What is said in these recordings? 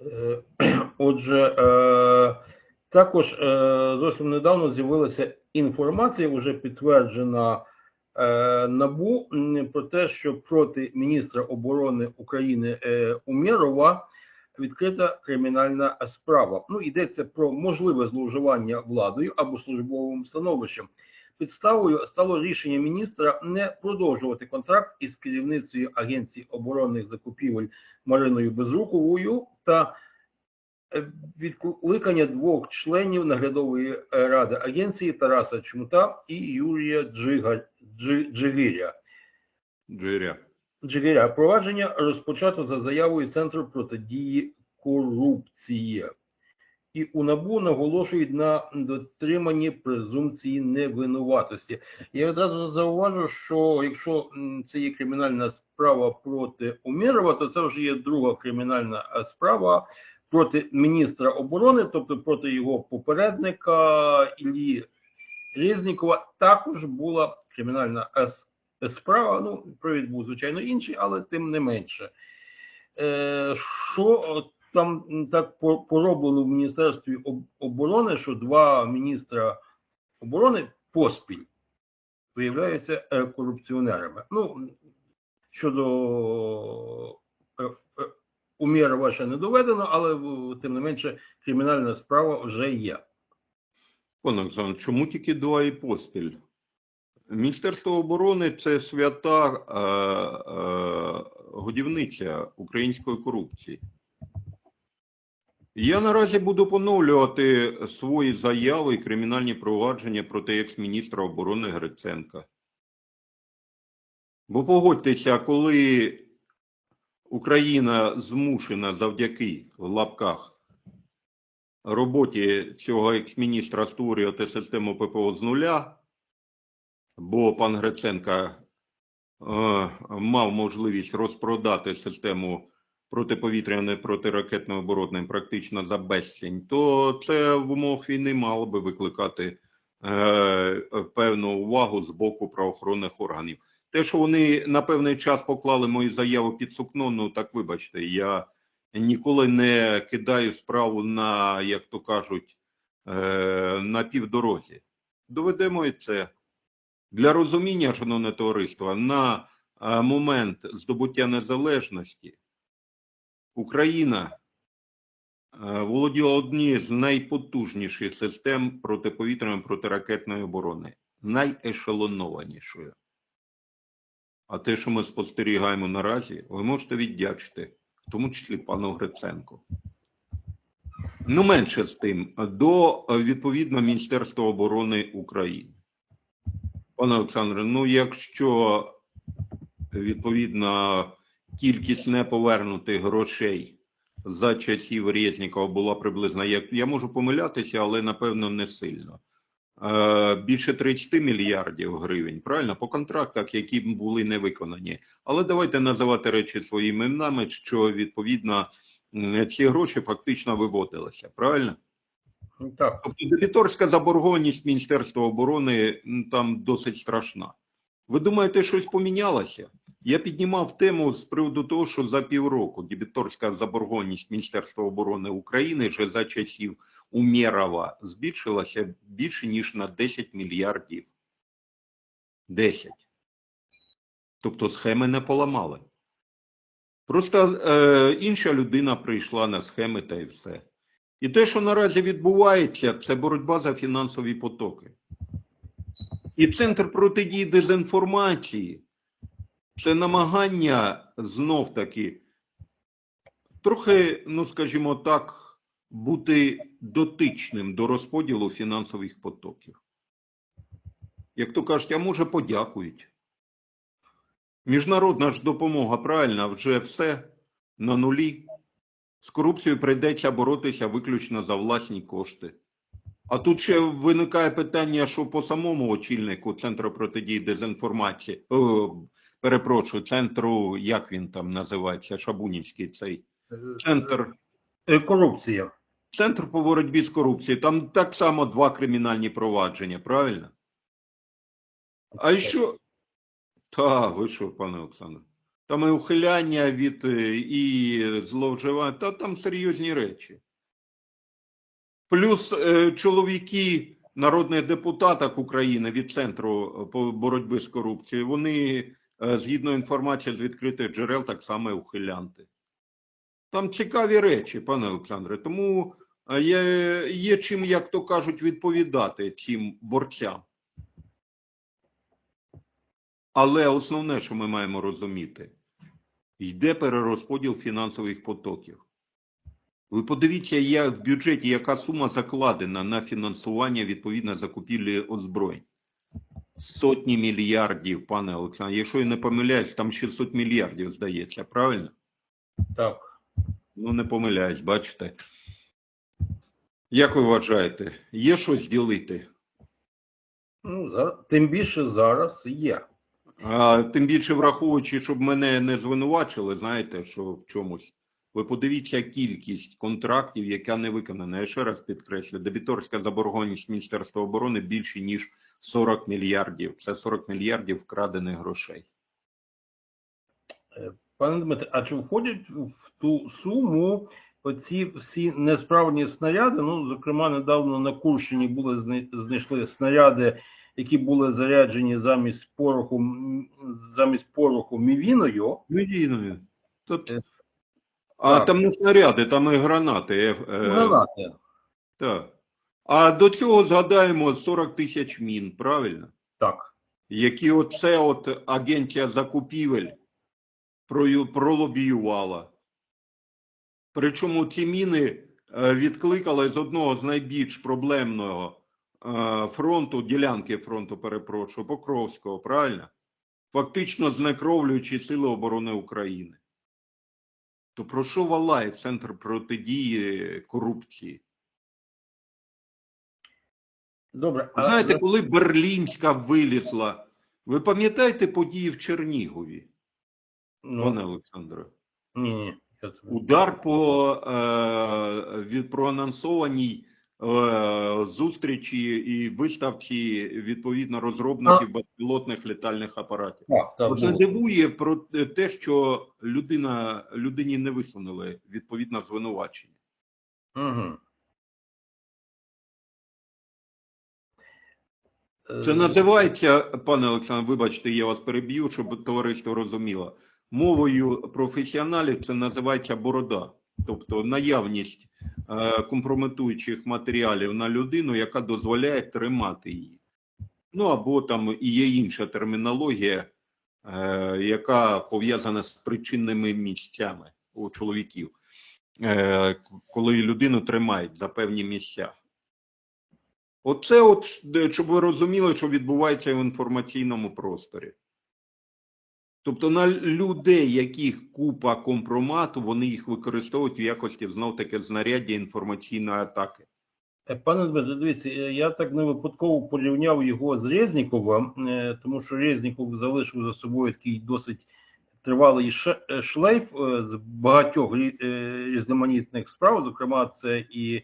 Е, Отже, е, також е, зовсім недавно з'явилася інформація, вже підтверджена НАБУ, про те, що проти міністра оборони України Умєрова відкрита кримінальна справа. Ну, йдеться про можливе зловживання владою або службовим становищем. Підставою стало рішення міністра не продовжувати контракт із керівницею Агенції оборонних закупівель Мариною Безруковою та е, відкликання двох членів наглядової е, ради агенції Тараса Чмута і Юрія Джига, Джи, Джигиря. Джиря. Джигиря. Провадження розпочато за заявою Центру протидії корупції. І у НАБУ наголошують на дотриманні презумпції невинуватості. Я одразу зауважу, що якщо це є кримінальна справа проти Умірова, то це вже є друга кримінальна е, справа проти міністра оборони, тобто проти його попередника Іллі Резнікова. Також була кримінальна справа. Ну, привід був звичайно інший, але тим не менше. Е, що е, там так по- пороблено в Міністерстві оборони, що два міністра оборони поспіль виявляються е, корупціонерами. Ну, щодо е, е, Умєрова ще не доведено, але тим не менше кримінальна справа вже є. Пане Олександр, чому тільки два і поспіль? Міністерство оборони це свята е, е, годівниця української корупції. Я наразі буду поновлювати свої заяви і кримінальні провадження проти екс-міністра оборони Гриценка. Бо погодьтеся, коли Україна змушена завдяки в лапках роботі цього екс-міністра створювати систему ППО з нуля, бо пан Гриценка е, мав можливість розпродати систему протиповітряної протиракетної оборони практично за безцінь, то це в умовах війни мало би викликати е, певну увагу з боку правоохоронних органів. Те, що вони на певний час поклали мою заяву під сукно, ну так вибачте, я ніколи не кидаю справу на, як то кажуть, е, на півдорозі. Доведемо і це. Для розуміння, шановне товариство, на е, момент здобуття незалежності Україна е, володіла однією з найпотужніших систем протиповітряної протиракетної оборони, найешелонованішою. А те, що ми спостерігаємо наразі, ви можете віддячити, в тому числі пану Гриценку. Ну, менше з тим, до відповідно Міністерства оборони України. Пане Олександре, ну якщо відповідно кількість неповернутих грошей за часів Резнікова була приблизно, як я можу помилятися, але напевно не сильно. Е, більше 30 мільярдів гривень, правильно, по контрактах, які були не виконані. Але давайте називати речі своїми іменами, що відповідно ці гроші фактично виводилися, правильно? Ну, Так, Тобто дебіторська заборгованість Міністерства оборони там досить страшна. Ви думаєте, щось помінялося? Я піднімав тему з приводу того, що за півроку дебіторська заборгованість Міністерства оборони України вже за часів Умєрова збільшилася більше ніж на 10 мільярдів. 10. Тобто схеми не поламали. Просто е, інша людина прийшла на схеми та й все. І те, що наразі відбувається, це боротьба за фінансові потоки. І центр протидії дезінформації це намагання знов таки трохи, ну скажімо так, бути дотичним до розподілу фінансових потоків. Як то кажуть, а може подякують. Міжнародна ж допомога, правильно, вже все на нулі. З корупцією прийдеться боротися виключно за власні кошти. А тут ще виникає питання, що по самому очільнику Центру протидії дезінформації, о, перепрошую, центру, як він там називається, Шабунівський цей центр. Е, корупція. Центр по боротьбі з корупцією. Там так само два кримінальні провадження, правильно? А що? Та, ви що, пане Олександр? Там і ухиляння від е, і зловживання, та там серйозні речі. Плюс е, чоловіки народних депутаток України від Центру е, по боротьби з корупцією, вони, е, згідно інформації з відкритих джерел, так само і ухилянти. Там цікаві речі, пане Олександре. Тому е, є, є чим, як то кажуть, відповідати цим борцям. Але основне, що ми маємо розуміти, йде перерозподіл фінансових потоків. Ви подивіться, я в бюджеті, яка сума закладена на фінансування відповідно закупівлі озброєнь. Сотні мільярдів, пане Олександр. Якщо я не помиляюсь, там 600 мільярдів здається, правильно? Так. Ну, не помиляюсь, бачите. Як ви вважаєте, є щось ділити? Ну, за- тим більше зараз є. А тим більше враховуючи, щоб мене не звинувачили, знаєте, що в чомусь. Ви подивіться кількість контрактів, яка не виконана. Я ще раз підкреслю, дебіторська заборгованість Міністерства оборони більше, ніж 40 мільярдів. Це 40 мільярдів вкрадених грошей. Пане Дмитре, а чи входять в ту суму оці всі несправні снаряди? Ну, зокрема, недавно на Курщині були знайшли снаряди, які були заряджені замість пороху, замість пороху мівіною. Медійною. Тут... Е, А так. там не снаряди, там і гранати. е, е, Гранати. Так. А до цього згадаємо 40 тисяч мін, правильно? Так. які оце от агенція закупівель пролобіювала. Причому ці міни е, відкликали з одного з найбільш проблемного е, фронту, ділянки фронту, перепрошую, Покровського, правильно? Фактично знекровлюючи Сили оборони України. То про що валає Центр протидії корупції? Добре. Ви Знаєте, коли Берлінська вилізла, ви пам'ятаєте події в Чернігові, пане ну, Олександре? ні, ні. Удар по е, від проанонсованій е, зустрічі і виставці відповідно розробників безпілотних літальних апаратів. Було. дивує про те, що людина людині не висунули відповідно звинувачення. Угу. Це називається, пане Олександр, вибачте, я вас переб'ю, щоб товариство розуміло. Мовою професіоналів це називається борода, тобто наявність е, компрометуючих матеріалів на людину, яка дозволяє тримати її. Ну або там і є інша термінологія, е, яка пов'язана з причинними місцями у чоловіків, е, коли людину тримають за певні місця. Оце, от, щоб ви розуміли, що відбувається в інформаційному просторі. Тобто на людей, яких купа компромату, вони їх використовують в якості знов таки знаряддя інформаційної атаки. Е, Пане Дмитро, дивіться, е, я так не випадково порівняв його з Резніковим, е, тому що Резніков залишив за собою такий досить тривалий е, шлейф е, з багатьох е, різноманітних справ. Зокрема, це і е,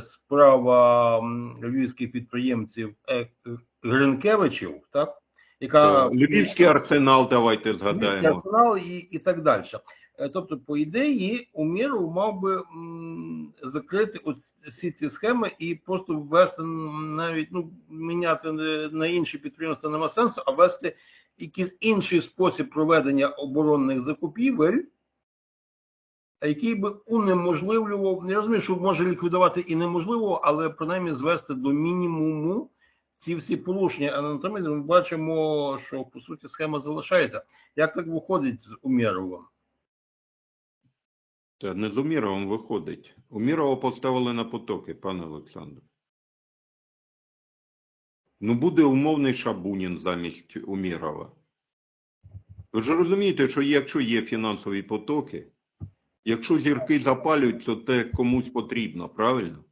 справа львівських підприємців е, Гринкевичів, так? яка Львівський арсенал, давайте Львівський згадаємо. арсенал і, і так далі. Е, Тобто, по ідеї, Уміров мав би закрити всі ці схеми і просто ввести навіть ну міняти на інші підприємства нема сенсу, а ввести якийсь інший спосіб проведення оборонних закупівель, який би унеможливлював, не розумію, що може ліквідувати і неможливо, але принаймні звести до мінімуму ці всі порушення. А натомість ми бачимо, що по суті схема залишається. Як так виходить з Умєровим? Та не з Уміровим виходить. Умірова поставили на потоки, пане Олександр. Ну, буде умовний Шабунін замість Умірова. Ви ж розумієте, що якщо є фінансові потоки, якщо зірки запалюють, то те комусь потрібно, правильно?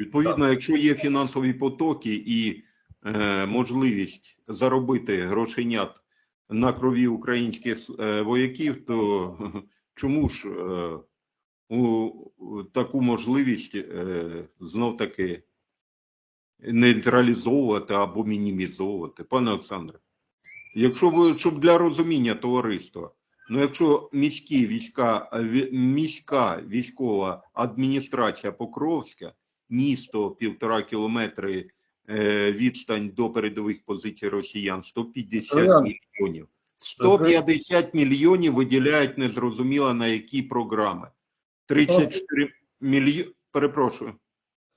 Відповідно, якщо є фінансові потоки і е, можливість заробити грошенят на крові українських е, вояків, то чому ж е, у, у таку можливість е, знов таки нейтралізовувати або мінімізовувати? Пане Олександре, Якщо ви щоб для розуміння товариства, ну якщо міські війська, міська військова адміністрація Покровська, місто півтора кілометри е, відстань до передових позицій росіян, 150 Троян. мільйонів. 150 мільйонів виділяють незрозуміло на які програми. 34 мільйони. Перепрошую.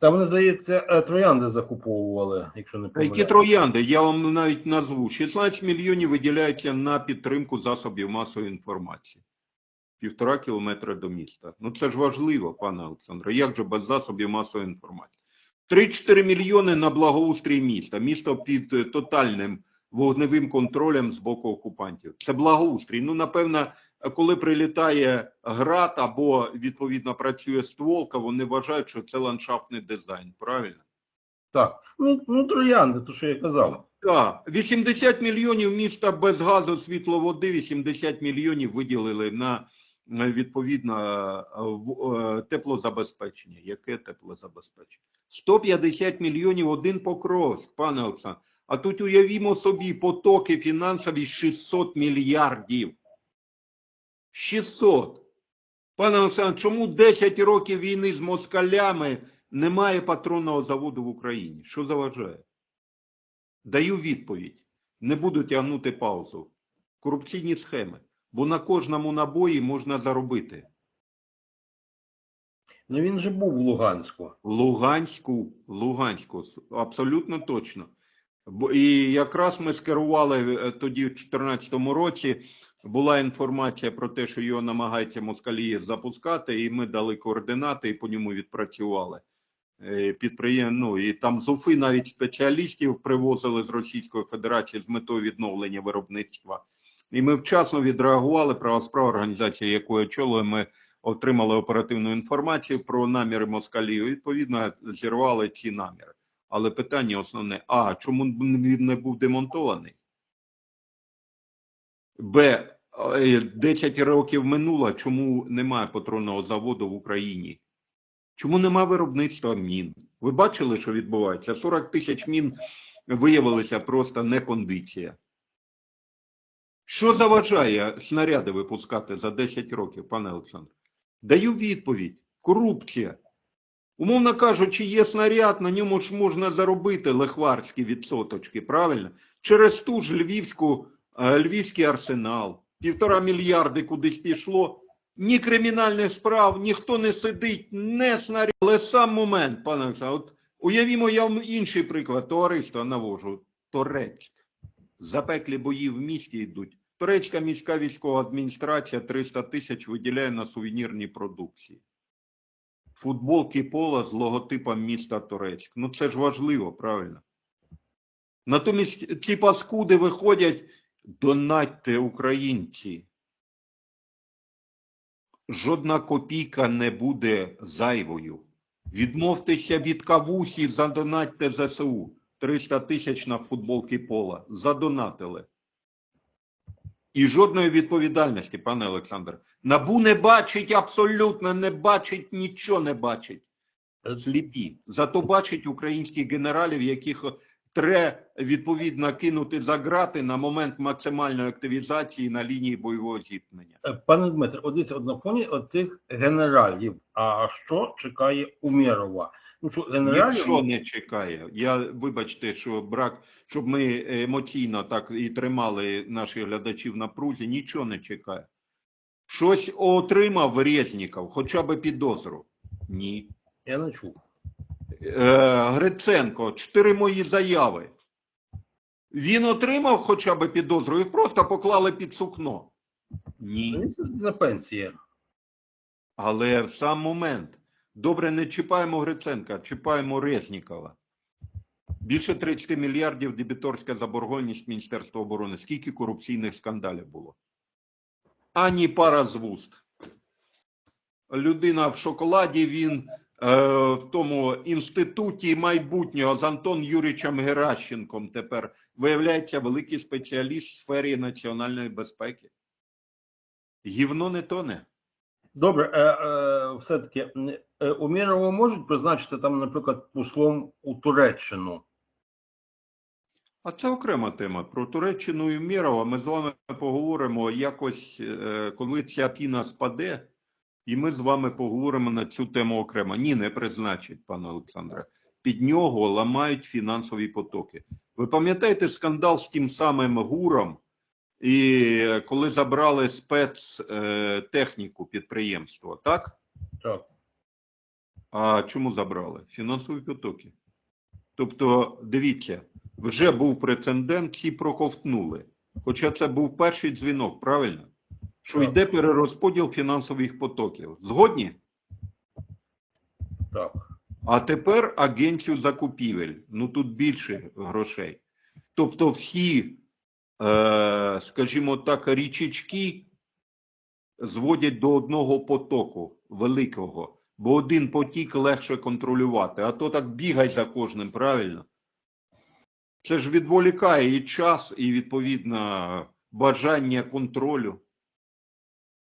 Там, мені здається, е, троянди закуповували, якщо не А Які троянди? Я вам навіть назву. 16 мільйонів виділяється на підтримку засобів масової інформації. Півтора кілометра до міста. Ну це ж важливо, пане Олександре. Як же без засобів масової інформації? 3-4 мільйони на благоустрій міста. Місто під е, тотальним вогневим контролем з боку окупантів. Це благоустрій. Ну, напевно, коли прилітає град або відповідно працює стволка, вони вважають, що це ландшафтний дизайн. Правильно? Так. Ну, ну троянди, то що я казав. Так, 80 мільйонів міста без газу, світло, води, 80 мільйонів виділили на відповідно е, в- е, теплозабезпечення. Яке теплозабезпечення? 150 мільйонів один Покровськ, пане Олександр. А тут уявімо собі потоки фінансові 600 мільярдів. 600. Пане Олександр, чому 10 років війни з москалями немає патронного заводу в Україні? Що заважає? Даю відповідь. Не буду тягнути паузу. Корупційні схеми. Бо на кожному набої можна заробити. Ну він же був в Луганську. В Луганську, в Луганську, абсолютно точно. І якраз ми скерували е, тоді, в 2014 році, була інформація про те, що його намагаються москалі запускати, і ми дали координати і по ньому відпрацювали. Підприєм... Ну, і там з Уфи навіть спеціалістів привозили з Російської Федерації з метою відновлення виробництва. І ми вчасно відреагували. Правосправа організація, якою очолює, ми отримали оперативну інформацію про наміри москалів. Відповідно, зірвали ці наміри. Але питання основне: а чому він не був демонтований? Б. е, 10 років минуло, чому немає патронного заводу в Україні? Чому немає виробництва мін? Ви бачили, що відбувається? 40 тисяч мін виявилися просто не кондиція. Що заважає снаряди випускати за 10 років, пане Олександр? Даю відповідь. Корупція. Умовно кажучи, є снаряд, на ньому ж можна заробити лихварські відсоточки, правильно? Через ту ж львівську, е, львівський арсенал. Півтора мільярди кудись пішло. Ні кримінальних справ, ніхто не сидить, не снаряд. Але сам момент, пане Олександр, от уявімо, я вам інший приклад, товариство навожу. Торецьк. Запеклі бої в місті йдуть. Турецька міська військова адміністрація 300 тисяч виділяє на сувенірні продукції. Футболки пола з логотипом міста Турецьк. Ну це ж важливо, правильно? Натомість ці паскуди виходять, донатьте українці. Жодна копійка не буде зайвою. Відмовтеся від кавусі, задонатьте ЗСУ. 300 тисяч на футболки пола. Задонатили. І жодної відповідальності, пане Олександр. Набу не бачить абсолютно, не бачить, нічого не бачить. Сліпі. Зато бачить українських генералів, яких треба відповідно кинути за грати на момент максимальної активізації на лінії бойового зіткнення. Е, Пане Дмитре, от на фоні оцих генералів. А що чекає Умєрова? Ну що генералів Нічого не чекає. Я вибачте, що брак, щоб ми емоційно так і тримали наших глядачів на прузі, нічого не чекає. Щось отримав Резніков, хоча б підозру. Ні. я не чув. Е, Гриценко, чотири мої заяви. Він отримав хоча б підозру, їх просто поклали під сукно. Ні. Він сидить на пенсії. Але в сам момент. Добре, не чіпаємо Гриценка, чіпаємо Резнікова. Більше 30 мільярдів дебіторська заборгованість Міністерства оборони. Скільки корупційних скандалів було? Ані пара з вуст. Людина в шоколаді, він в тому інституті майбутнього з Антон Юрійовичем Геращенком тепер виявляється великий спеціаліст в сфері національної безпеки. Гівно не тоне. Добре, е, е, все-таки е, Умєрова можуть призначити там, наприклад, послом у Туреччину. А це окрема тема. Про Туреччину і Мірова ми з вами поговоримо якось, е, коли ця піна спаде, і ми з вами поговоримо на цю тему окремо. Ні, не призначить, пане Олександре. Під нього ламають фінансові потоки. Ви пам'ятаєте скандал з тим самим ГУРом, і е, коли забрали спецтехніку підприємства, так? Так. А чому забрали? Фінансові потоки. Тобто, дивіться, вже був прецедент, всі проковтнули. Хоча це був перший дзвінок, правильно? Що Так. йде перерозподіл фінансових потоків. Згодні? Так. А тепер агенцію закупівель. Ну тут більше грошей. Тобто всі, е, скажімо так, річечки зводять до одного потоку великого. Бо один потік легше контролювати, а то так бігай за кожним, правильно? Це ж відволікає і час, і відповідно бажання контролю.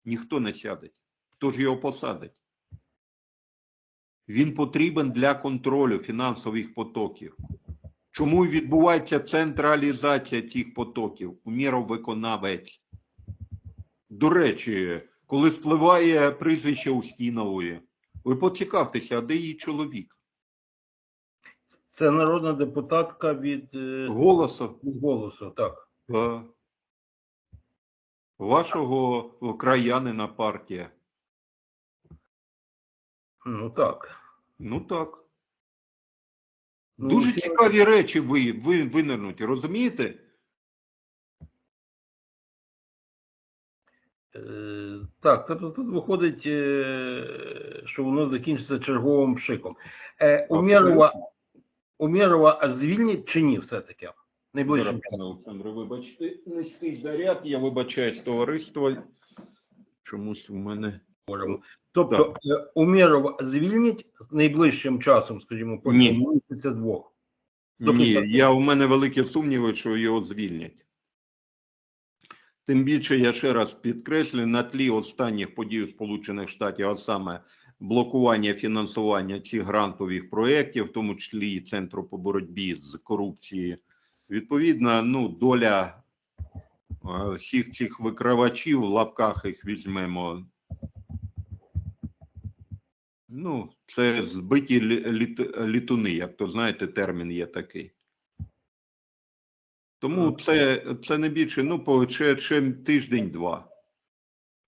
Ніхто не сядеть. Хто ж його посадить? Він потрібен для контролю фінансових потоків. Чому відбувається централізація цих потоків? Уміров виконавець. До речі, коли спливає прізвище Устінової, ви поцікавтеся, а де її чоловік? Це народна депутатка від е, Голосу. від голосу, так. Вашого краянина партія. Ну так. Ну так. Ну, Дуже всі- цікаві речі ви, ви винирнуті, розумієте? Е, Так, це тут виходить, е, що воно закінчиться черговим пшиком. Е, Умєрова, Умєрова звільнять чи ні все-таки? Найближчим Олександре, вибачте, низький заряд, я вибачаюсь товариство. Чомусь у мене. Тобто е, Умєрова звільнять найближчим часом, скажімо, Ні. місяця двох. Ні, я, у мене великі сумніви, що його звільнять. Тим більше, я ще раз підкреслю, на тлі останніх подій у Сполучених Штатів, а саме блокування фінансування цих грантових проєктів, в тому числі і Центру по боротьбі з корупцією, відповідно, ну, доля е, всіх цих викривачів, в лапках їх візьмемо, Ну, це збиті літ- літуни, як то знаєте, термін є такий. Тому це, це не більше, ну, по ще, ще тиждень-два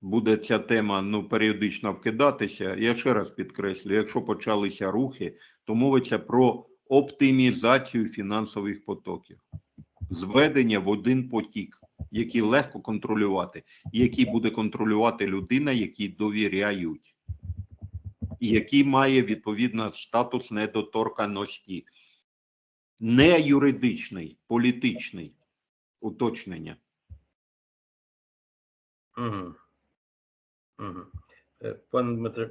буде ця тема ну, періодично вкидатися. Я ще раз підкреслю, якщо почалися рухи, то мовиться про оптимізацію фінансових потоків, зведення в один потік, який легко контролювати, який буде контролювати людина, якій довіряють і який має відповідно статус недоторканості. Не юридичний, політичний уточнення. Угу. Угу. Пане Дмитре,